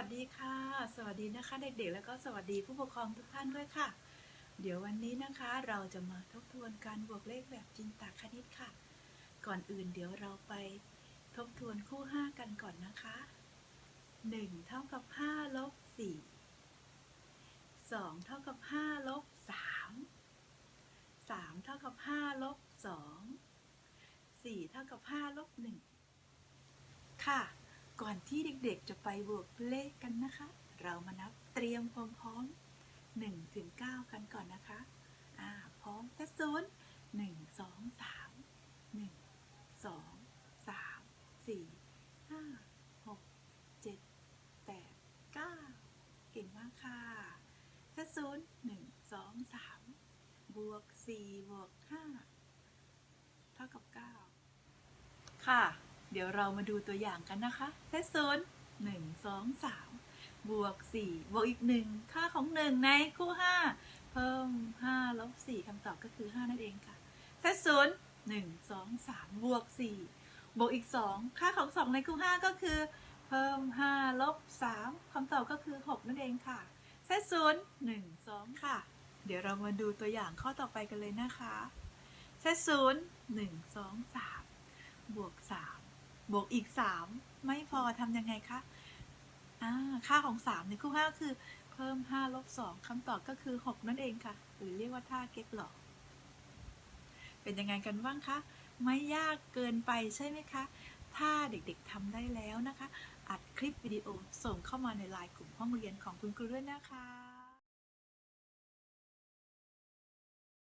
ัสดีค่ะ สวัสดีนะคะ เด็กๆ แล้วก็สวัสดีผู้ปกครองทุกท่านด้วยค่ะ เดี๋ยววันนี้นะคะเราจะมาทบทวนการบวกเลขแบบจินตคณิตค่ะ ก่อนอื่นเดี๋ยวเราไปทบทวนคู่ 5 กันก่อนนะคะ 1 เท่ากับ5ลบ4 2 เท่ากับ5ลบ3 3 เท่ากับ5ลบ2 4 เท่ากับ5ลบ1ค่ะ ก่อนที่เด็กๆ จะไปบวกเลขกันนะคะ เรามานับเตรียมความพร้อม1ถึง9กันก่อนนะคะ อ่า พร้อมแค่ศูนย์หนึ่งสองสามหนึ่งสองสามสี่ห้าหกเจ็ดแปดเก้าเก่งมากค่ะแค่ศูนย์หนึ่งสองสามบวกสี่บวกห้าเท่ากับเก้าค่ะ เดี๋ยวเรามาดูตัวอย่างกันนะคะเซตศูนย์หนึ่งสองสามบวกสี่บวกอีกหนึ่งค่าของหนึ่งในคู่ห้าเพิ่มห้าลบสี่คำตอบก็คือห้านั่นเองค่ะเซตศูนย์หนึ่งสองสามบวกสี่บวกอีกสองค่าของสองในคู่ห้าก็คือ เพิ่มห้าลบสามคำตอบก็คือหกนั่นเองค่ะเซตศูนย์หนึ่งสองค่ะ เดี๋ยวเรามาดูตัวอย่างข้อต่อไปกันเลยนะคะเซตศูนย์หนึ่งสองสามบวกสาม บวกอีก 3 ไม่พอทำยังไงคะอ่าค่าของ 3 ในคู่5ก็คือเพิ่ม 5 ลบ 2คำตอบก็คือ 6 นั่นเองค่ะ หรือเรียกว่าท่าเก็บหลอก เป็นยังไงกันบ้างคะ ไม่ยากเกินไปใช่ไหมคะ ถ้าเด็กๆทำได้แล้วนะคะ อัดคลิปวิดีโอส่งเข้ามาในไลน์กลุ่มห้องเรียนของคุณครูด้วยนะคะ